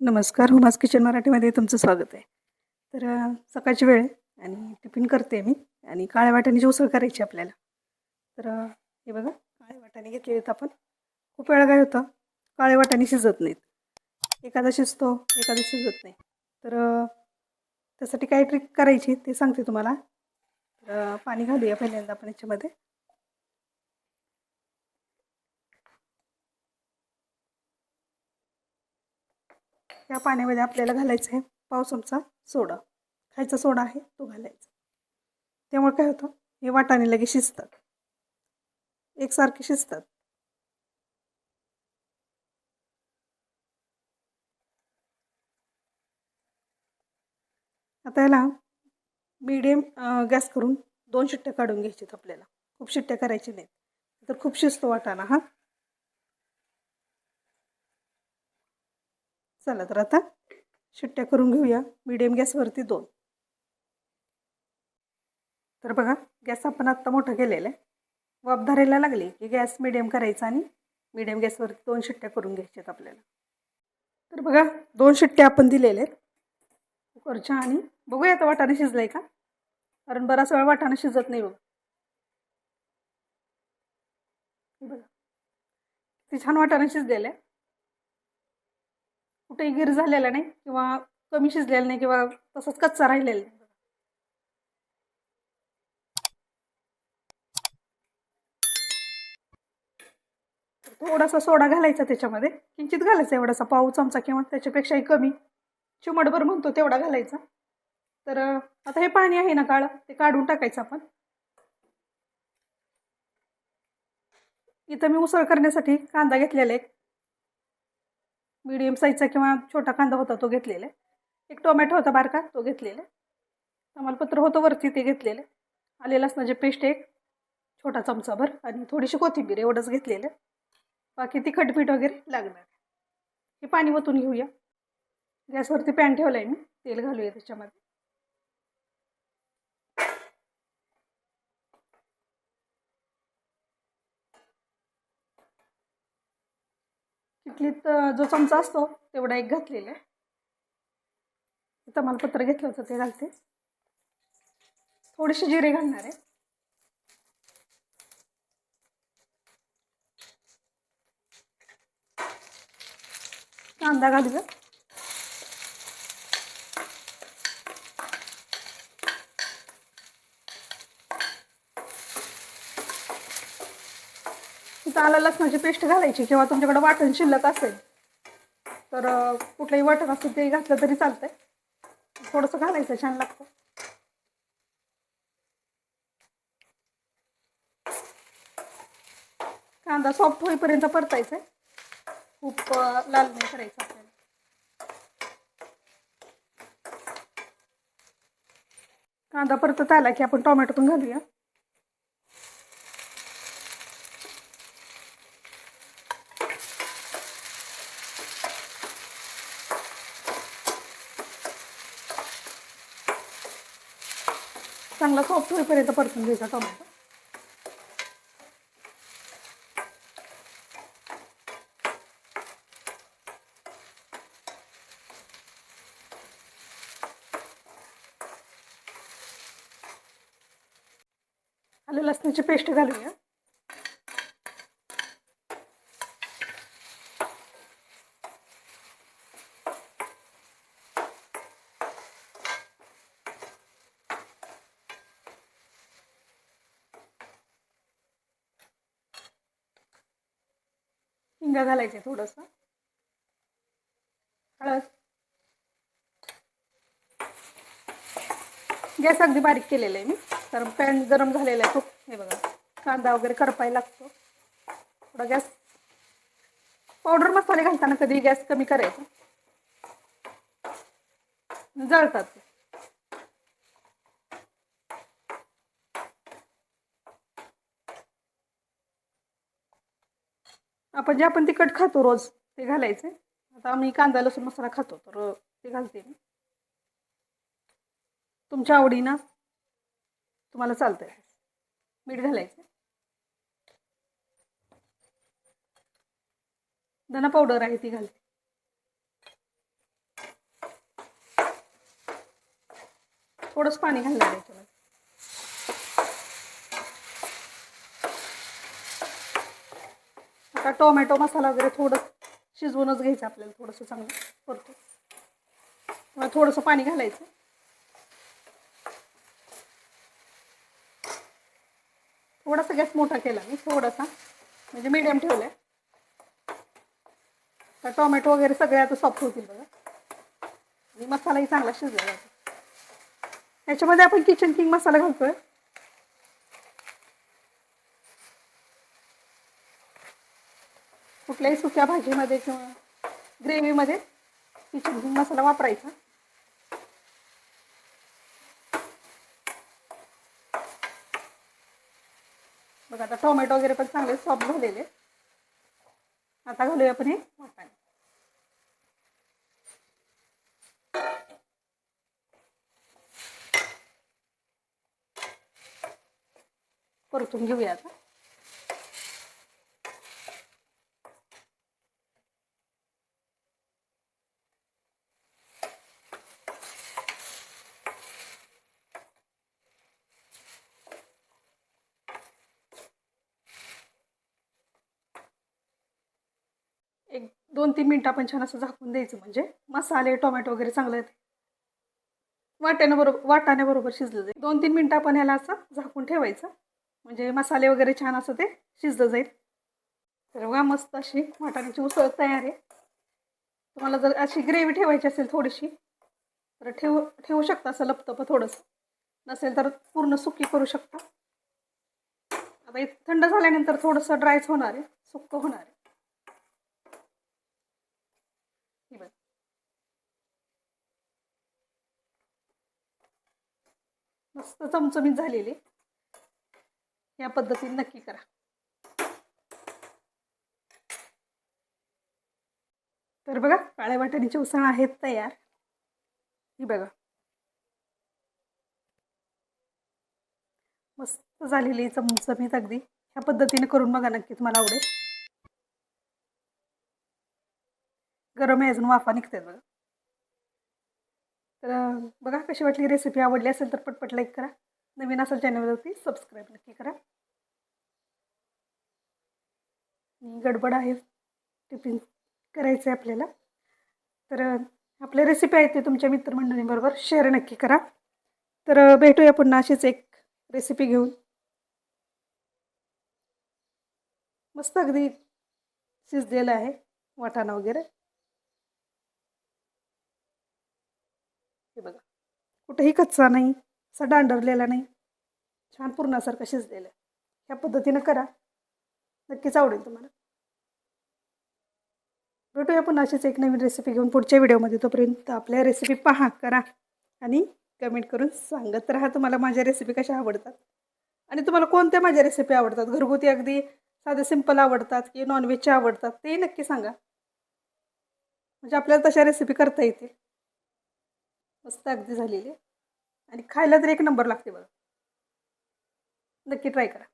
नमस्कार hummus kitchen मराठीमध्ये तुमचं स्वागत आहे. तर सकाळची वेळ आणि टिफिन करते मी आणि काळ्या वाटाण्याची उसळ करायची आपल्याला. तर हे बघा काळ्या वाटाणे घेतले आहेत आपण. खूप वेळा काय होतं काळे वाटाणे शिजत नाहीत. एखादा शिजतो एखादा शिजत नाही. तर त्यासाठी काय ट्रिक करायची ते सांगते तुम्हाला. तर पाणी घालूया पहिल्यांदा आपण याच्यामध्ये. या पाण्यामध्ये आपल्याला घालायचं आहे पाव चमचा सोडा. खायचा सोडा आहे तो घालायचा. त्यामुळे काय होतं? हे वाटाणे लगेच शिजतात. एकसारखे शिजतात. आता याला मिडियम गॅस करून दोन शिट्ट्या काढून घ्यायच्यात आपल्याला. खूप शिट्ट्या करायचे नाहीत. तर खूप शिजतो वाटाणा हा. चला तर आता शिट्ट्या करून घेऊया. मीडियम गॅसवरती दोन. तर बघा गॅस आपण आत्ता मोठा केलेला आहे. वाफ धरायला लागली की गॅस मिडियम करायचा आणि मिडियम गॅसवरती दोन शिट्ट्या करून घ्यायच्यात आपल्याला. तर बघा दोन शिट्ट्या आपण दिलेल्या आहेत. कुकरच्या आणि बघूया आता वाटाणे शिजलं आहे का? कारण बराच वेळा वाटाणे शिजत नाही बघ. बघा. ते छान वाटाणे शिजलेलं आहे. कुठेही गिर झालेला नाही किंवा कमी शिजलेला नाही किंवा तसंच कच्चा राहिलेला नाही. थोडासा सोडा घालायचा त्याच्यामध्ये. किंचित घालायचा एवढासा पाऊ चमचा किंवा त्याच्यापेक्षाही कमी. चिमटभर म्हणतो तेवढा घालायचा. तर आता हे पाणी आहे ना काळं ते काढून टाकायचं आपण. इथं मी उसळ करण्यासाठी कांदा घेतलेला आहे. मीडियम साईजचा किंवा छोटा कांदा होता तो घेतलेला आहे. एक टोमॅटो होता बारका तो घेतलेला आहे. तमालपत्र होतं वरती ते घेतलेलं आलेलं असणारे पेस्ट एक छोटा चमचाभर आणि थोडीशी कोथिंबीर एवढंच घेतलेलं बाकी तिखट मीठ वगैरे लागणार हे पाणी ओतून घेऊया. गॅसवरती पॅन ठेवलं आहे मी तेल घालूया त्याच्यामध्ये. किटलीत जो चमचा असतो तेवढा एक घातलेला आहे. तमालपत्र घेतलं होतं ते घालते. थोडेसे जिरे घालणार आहे. कांदा घालूया. इथं आलं लसणाची पेस्ट घालायची किंवा तुमच्याकडे वाटण शिल्लक असेल तर कुठलंही वाटण असेल ते घातलं तरी चालतंय. थोडंसं घालायचं छान लागतं. कांदा सॉफ्ट होईपर्यंत परतायचा खूप लाल नाही करायचं आपल्याला. कांदा परतत आला की आपण टोमॅटोतून घालूया. चांगला सॉफ्ट होईपर्यंत परतून घ्यायचा टोमॅटो आलं लसणाची पेस्ट घालूया. हिंग घालायचे थोडंसं. हळद. गॅस अगदी बारीक केलेला आहे मी. कारण पॅन गरम झालेला आहे खूप हे बघा कांदा वगैरे करपाय लागतो. थोडा गॅस. पावडर मसाले घालताना कधी गॅस कमी करायचा. जळतात आपण जे आपण तिखट खातो रोज ते घालायचे. आता आम्ही कांदा लसूण मसाला खातो तर ते घालते मी. तुमच्या आवडीनं तुम्हाला चालतंय. मीठ घालायचं. धना पावडर आहे ती घालते. थोडंसं पाणी घालणार आहे आता टोमॅटो मसाला वगैरे थोडं शिजवूनच घ्यायचं आपल्याला थोडंसं चांगलं परतून. थोडंसं पाणी घालायचं. थोडासा गॅस मोठा केला मी थोडासा. म्हणजे मीडियम ठेवला आहे तर टोमॅटो वगैरे सगळे आता सॉफ्ट होतील बघा. आणि मसालाही चांगला शिजला जातो. याच्यामध्ये आपण किचन किंग मसाला घालतोय. कुठल्याही सुक्या भाजीमध्ये किंवा ग्रेव्हीमध्ये किचन मसाला वापरायचा. बघा आता टोमॅटो वगैरे पण चांगले सॉफ्ट झालेले आता घालूया आपण हे वाटाणे. परतून घेऊया आता एक दोन तीन मिनटं आपण छान असं झाकून द्यायचं म्हणजे मसाले टोमॅटो वगैरे चांगलं येते वाट्यानं वाटाण्याबरोबर शिजलं जाईल. दोन तीन मिनटं आपण ह्याला असं झाकून ठेवायचं. म्हणजे मसाले वगैरे छान असं ते शिजलं जाईल. तर बघा मस्त अशी वाटाण्याची उसळ तयार आहे. तुम्हाला जर अशी ग्रेव्ही ठेवायची असेल थोडीशी तर ठेवू ठेवू शकता असं लपतपं थोडंसं. नसेल तर पूर्ण सुकी करू शकता. आता थंड झाल्यानंतर थोडंसं ड्रायच होणार आहे सुक्क होणार आहे हे बघ मस्त चमचमीत झालेली या पद्धतीने नक्की करा. तर बघा काळ्या वाटाण्याची उसळ आहेत तयार. ही बघा. मस्त झालेली चमचमीत अगदी. ह्या पद्धतीने करून बघा नक्की तुम्हाला आवडेल. गरम आहे अजून वाफा निघतात बघा. तर बघा कशी वाटली रेसिपी आवडली असेल तर पटपट लाईक करा. नवीन असेल चॅनलवरती सबस्क्राईब नक्की करा. गडबड आहे टिफिन करायचं आहे आपल्याला. तर आपल्या रेसिपी आहेत ते तुमच्या मित्रमंडळींबरोबर शेअर नक्की करा. तर भेटूया पुन्हा अशीच एक रेसिपी घेऊन. मस्त अगदी शिजलेलं आहे वाटाणा वगैरे हे बघा कुठेही कच्चा नाही असा डांडरलेला नाही. छान पूर्णासारखं शिजलेलं आहे. ह्या पद्धतीनं करा. नक्कीच आवडेल तुम्हाला. भेटूया पुन्हा अशीच एक नवीन रेसिपी घेऊन पुढच्या व्हिडिओमध्ये. तोपर्यंत आपल्या रेसिपी पहा करा आणि कमेंट करून सांगत राहा तुम्हाला माझ्या रेसिपी कशा आवडतात. आणि तुम्हाला कोणत्या माझ्या रेसिपी आवडतात? घरगुती अगदी साधे सिंपल आवडतात की नॉनव्हेजच्या आवडतात? ते नक्की सांगा. म्हणजे आपल्याला तशा रेसिपी करता येतील. मस्त अगदी झालेली आहे. आणि खायला तर एक नंबर लागते बघा. नक्की ट्राय करा.